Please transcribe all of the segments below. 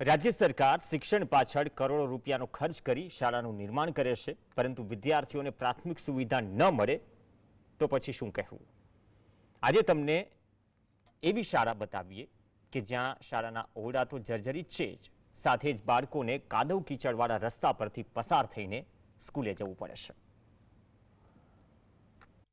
રાજ્ય સરકાર શિક્ષણ પાછળ કરોડો રૂપિયાનો ખર્ચ કરી શાળાનું નિર્માણ કરે છે. પરંતુ વિદ્યાર્થીઓને પ્રાથમિક સુવિધા ન મળે તો પછી શું કહેવું? આજે તમને એવી શાળા બતાવીએ કે જ્યાં શાળાના ઓરડા તો જર્જરિત છે જ. સાથે જ બાળકોને કાદવ કીચડવાળા રસ્તા પરથી પસાર થઈને સ્કૂલે જવું પડે છે.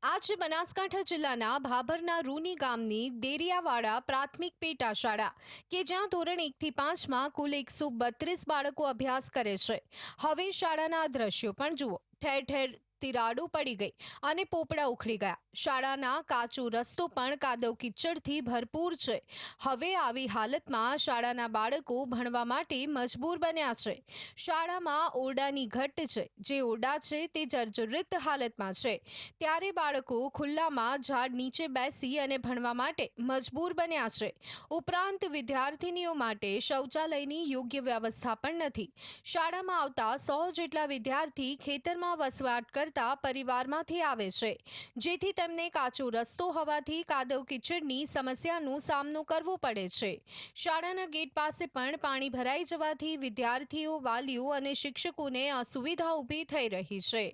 આ છે બનાસકાંઠા જિલ્લાના ભાભરના રૂની ગામની દેરિયાવાડા પ્રાથમિક પેટા શાળા કે જ્યાં ધોરણ એકથી પાંચમાં કુલ એકસો બત્રીસ બાળકો અભ્યાસ કરે છે. હવે શાળાના દ્રશ્યો પણ જુઓ. ઠેર ઠેર તિરાડો પડી ગઈ અને પોપડા ઉખડી ગયા. શાળાના કાચો રસ્તો પણ કાદવ કિચડથી ભરપૂર છે. હવે આવી હાલતમાં શાળાના બાળકો ભણવા માટે મજબૂર બન્યા છે. શાળામાં ઓરડાની ઘટ છે. જે ઓરડા છે તે જર્જરિત હાલતમાં છે. ત્યારે બાળકો ખુલ્લામાં ઝાડ નીચે બેસી અને ભણવા માટે મજબૂર બન્યા છે. ઉપરાંત વિદ્યાર્થીનીઓ માટે શૌચાલયની યોગ્ય વ્યવસ્થા પણ નથી. શાળામાં આવતા સો જેટલા વિદ્યાર્થી ખેતરમાં વસવાટ કરતા પરિવારમાંથી આવે છે. જેથી તેમને કાચો રસ્તો હોવાથી કાદવ કિચડની સમસ્યાનો સામનો કરવો પડે છે. શાળાના ગેટ પાસે પણ પાણી ભરાઈ જવાથી વિદ્યાર્થીઓ, વાલીઓ અને શિક્ષકોને અસુવિધા ઊભી થઈ રહી છે.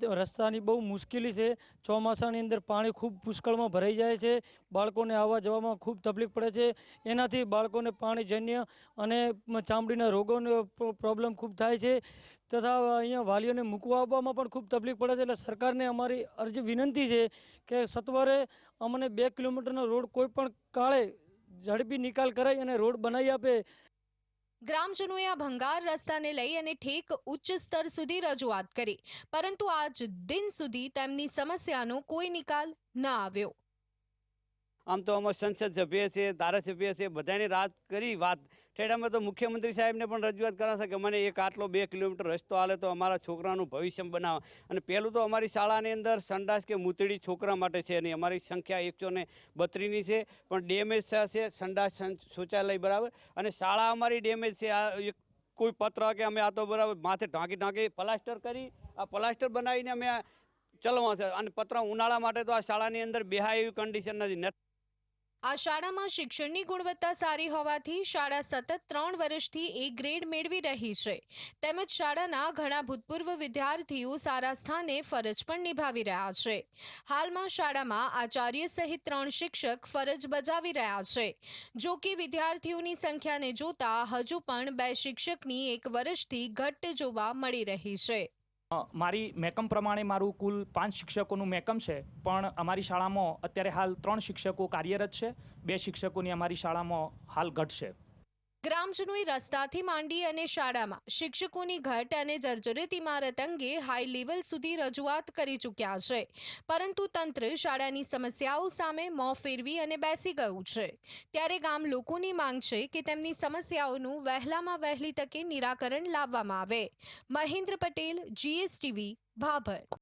રસ્તાની બહુ મુશ્કેલી છે. ચોમાસાની અંદર પાણી ખૂબ પુષ્કળમાં ભરાઈ જાય છે. બાળકોને આવવા જવામાં ખૂબ તકલીફ પડે છે. એનાથી બાળકોને પાણીજન્ય અને ચામડીના રોગોનો પ્રોબ્લેમ ખૂબ થાય છે. તથા અહીંયા વાલીઓને મૂકવા આવવામાં પણ ખૂબ તકલીફ પડે છે. એટલે સરકારને અમારી અરજી વિનંતી છે કે સત્વરે અમને બે કિલોમીટરનો રોડ કોઈ પણ કાળે ઝડપી નિકાલ કરાવી અને રોડ બનાવી આપે. ગ્રામજનોએ આ ભંગાર રસ્તાને લઈ અને ઠેક ઉચ્ચ સ્તર સુધી રજૂઆત કરી. પરંતુ આજ દિન સુધી તેમની સમસ્યાનો કોઈ નિકાલ ન આવ્યો. આમ તો અમારા સંસદ સભ્ય છે, ધારાસભ્ય છે, બધાની રાત કરી વાત. ઠેડામાં તો મુખ્યમંત્રી સાહેબને પણ રજૂઆત કરાશે કે મને એક આટલો બે કિલોમીટર રસ્તો હાલે તો અમારા છોકરાનું ભવિષ્ય બનાવે. અને પહેલું તો અમારી શાળાની અંદર સંડાસ કે મૂતળી છોકરા માટે છે નહીં અમારી સંખ્યા એકસો ને બત્રીની છે, પણ ડેમેજ છે સંડાસ શૌચાલય, બરાબર? અને શાળા અમારી ડેમેજ છે, આ એક કોઈ પત્ર કે અમે આ તો બરાબર માથે ઢાંકી ઢાંકી પ્લાસ્ટર કરી, આ પ્લાસ્ટર બનાવીને અમે ચલવા છે અને પત્ર ઉનાળા માટે તો આ શાળાની અંદર બેહાય એવી કન્ડિશન નથી. આ શાળામાં શિક્ષણની ગુણવત્તા સારી હોવાથી શાળા સતત ત્રણ વર્ષથી એ ગ્રેડ મેળવી રહી છે. તેમજ શાળાના ઘણા ભૂતપૂર્વ વિદ્યાર્થીઓ સારા સ્થાને ફરજ પણ નિભાવી રહ્યા છે. હાલમાં શાળામાં આચાર્ય સહિત ત્રણ શિક્ષક ફરજ બજાવી રહ્યા છે. જો કે વિદ્યાર્થીઓની સંખ્યાને જોતા હજુ પણ બે શિક્ષકની એક વર્ષથી ઘટ જોવા મળી રહી છે. મારી મેકમ પ્રમાણે મારું કુલ પાંચ શિક્ષકોનું મેકમ છે, પણ અમારી શાળામાં અત્યારે હાલ ત્રણ શિક્ષકો કાર્યરત છે, બે શિક્ષકોની અમારી શાળામાં હાલ ઘટ છે ગ્રામજનોએ રસ્તાથી માંડી અને શાળામાં શિક્ષકોની ઘટ અને જર્જરિત ઇમારત અંગે હાઈ લેવલ સુધી રજૂઆત કરી ચૂક્યા છે. પરંતુ તંત્ર શાળાની સમસ્યાઓ સામે મોં ફેરવી અને બેસી ગયું છે. ત્યારે ગામ લોકોની માંગ છે કે તેમની સમસ્યાઓનું વહેલામાં વહેલી તકે નિરાકરણ લાવવામાં આવે. મહેન્દ્ર પટેલ જીએસટીવી ભાભર.